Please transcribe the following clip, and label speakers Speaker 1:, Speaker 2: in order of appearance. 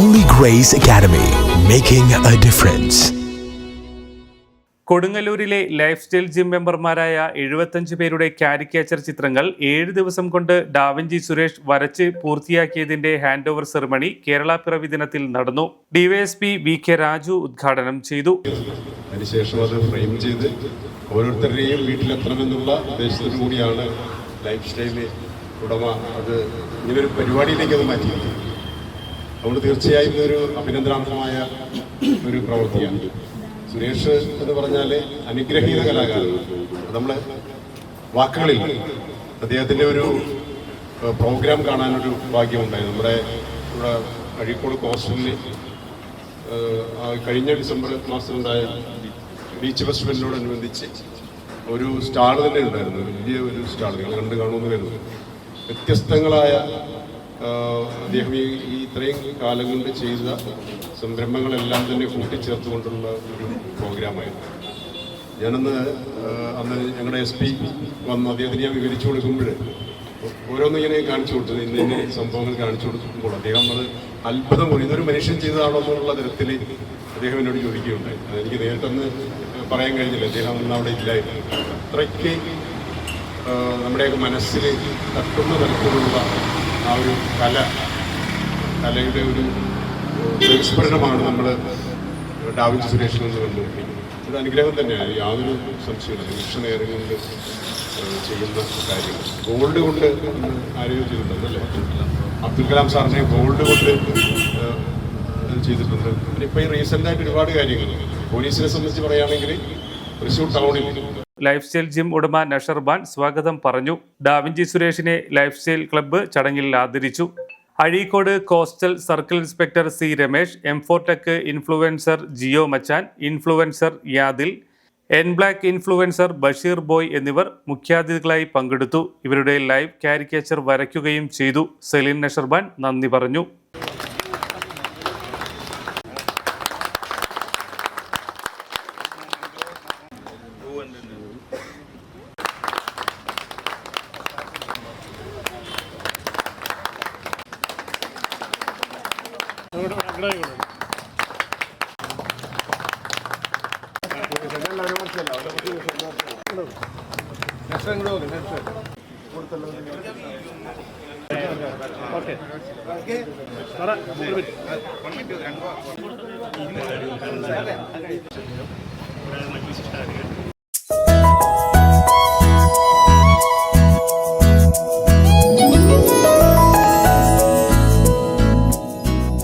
Speaker 1: Holy Grace Academy, making a difference.
Speaker 2: കൊടുങ്ങല്ലൂരിലെ lifestyle gym മെമ്പർമാരായ എഴുപത്തഞ്ച് പേരുടെ കാരിക്കേച്ചർ ചിത്രങ്ങൾ ഏഴ് ദിവസം കൊണ്ട് ഡാവിഞ്ചി സുരേഷ് വരച്ച് പൂർത്തിയാക്കിയതിന്റെ hand over ceremony Kerala Piravi ദിനത്തിൽ നടന്നു. ഡിവൈഎസ്പി വി കെ രാജു ഉദ്ഘാടനം ചെയ്തു.
Speaker 3: അതിനുശേഷം അത് ഫ്രെയിം ചെയ്ത് ഓരോരുത്തരുടെയും വീട്ടിലെത്തണമെന്നുള്ള ഉദ്ദേശത്തോടു കൂടിയാണ് ലൈഫ് സ്റ്റൈൽ ഉടമ അത് ഇങ്ങനൊരു പരിപാടിയിലേക്ക് അത് മാറ്റിയിരിക്കുന്നത്. അതുകൊണ്ട് തീർച്ചയായും ഇതൊരു അഭിനന്ദനാർഹമായ ഒരു പ്രവൃത്തിയാണ്. സുരേഷ് എന്ന് പറഞ്ഞാൽ അനുഗ്രഹീത കലാകാരൻ. നമ്മൾ വാക്കുകളിൽ അദ്ദേഹത്തിന്റെ ഒരു പ്രോഗ്രാം കാണാനൊരു ഭാഗ്യമുണ്ടായി. നമ്മുടെ ഇവിടെ അഴീക്കോട് കോസ്റ്റലിൽ കഴിഞ്ഞ ഡിസംബർ മാസത്തിലുണ്ടായ ബീച്ച് ഫെസ്റ്റിവലിനോടനുബന്ധിച്ച് ഒരു സ്റ്റാൾ തന്നെ ഉണ്ടായിരുന്നു. വലിയ ഒരു സ്റ്റാൾ നിങ്ങൾ കണ്ട് കാണുമെന്ന് കരുതുന്നു. വ്യത്യസ്തങ്ങളായ അദ്ദേഹം ഈ ഇത്രയും കാലം കൊണ്ട് ചെയ്ത സംരംഭങ്ങളെല്ലാം തന്നെ കൂട്ടിച്ചേർത്തുകൊണ്ടുള്ള ഒരു പ്രോഗ്രാമായിരുന്നു. ഞാനന്ന് അന്ന് ഞങ്ങളുടെ എസ് പി വന്ന് അദ്ദേഹത്തിന് ഞാൻ വിവരിച്ചു കൊടുക്കുമ്പോൾ ഓരോന്നും ഇങ്ങനെ കാണിച്ചു കൊടുത്തത് ഇന്ന ഇന്ന സംഭവങ്ങൾ കാണിച്ചു കൊടുക്കുമ്പോൾ അദ്ദേഹം അത് അത്ഭുതം കൂടി ഇതൊരു മനുഷ്യൻ ചെയ്തതാണോ എന്നുള്ള തരത്തിൽ അദ്ദേഹം എന്നോട് ചോദിക്കുകയുണ്ടായി. അതെനിക്ക് നേരിട്ടൊന്ന് പറയാൻ കഴിഞ്ഞില്ല. അദ്ദേഹം അന്ന് അവിടെ ഇല്ലായിരുന്നു. അത്രയ്ക്ക് നമ്മുടെയൊക്കെ മനസ്സിൽ തട്ടുന്ന തരത്തിലുള്ള ആ ഒരു കല കലയുടെ ഒരു വിസ്ഫുരണമാണ് നമ്മൾ ഡാവിഞ്ച് സുരേഷിൽ നിന്ന് കണ്ടുകൊണ്ടിരിക്കുന്നത് ഇത് അനുഗ്രഹം തന്നെയാണ്. യാതൊരു സംശയമില്ല നിമിഷ നേരം കൊണ്ട് ചെയ്യുന്ന കാര്യങ്ങൾ. ഗോൾഡ് കൊണ്ട് ആരോഗ്യം ചെയ്തിട്ടുണ്ടല്ലേ അബ്ദുൽ കലാം സാറിനെ ഗോൾഡ് കൊണ്ട് ചെയ്തിട്ടുണ്ട്. ഇപ്പോൾ ഈ റീസെന്റായിട്ട് ഒരുപാട് കാര്യങ്ങൾ. പോലീസിനെ സംബന്ധിച്ച് പറയുകയാണെങ്കിൽ തൃശ്ശൂർ ടൗണിൽ
Speaker 2: ലൈഫ് സ്റ്റൈൽ ജിം ഉടമ നഷർബാൻ സ്വാഗതം പറഞ്ഞു. ഡാവിഞ്ചി സുരേഷിനെ ലൈഫ് സ്റ്റൈൽ ക്ലബ്ബ് ചടങ്ങിൽ ആദരിച്ചു. Azhikode coastal circle inspector C Ramesh M four tech influencer Jiyo Machan influencer Yadil N black influencer Basheer boy എന്നിവർ മുഖ്യാതിഥികളായി പങ്കെടുത്തു. ഇവരുടെ ലൈവ് കാരിക്കേച്ചർ വരയ്ക്കുകയും ചെയ്തു. സെലിൻ നഷർബാൻ നന്ദി പറഞ്ഞു.
Speaker 4: ഓക്കെ സാറേ മറ്റു വിശിഷ്ട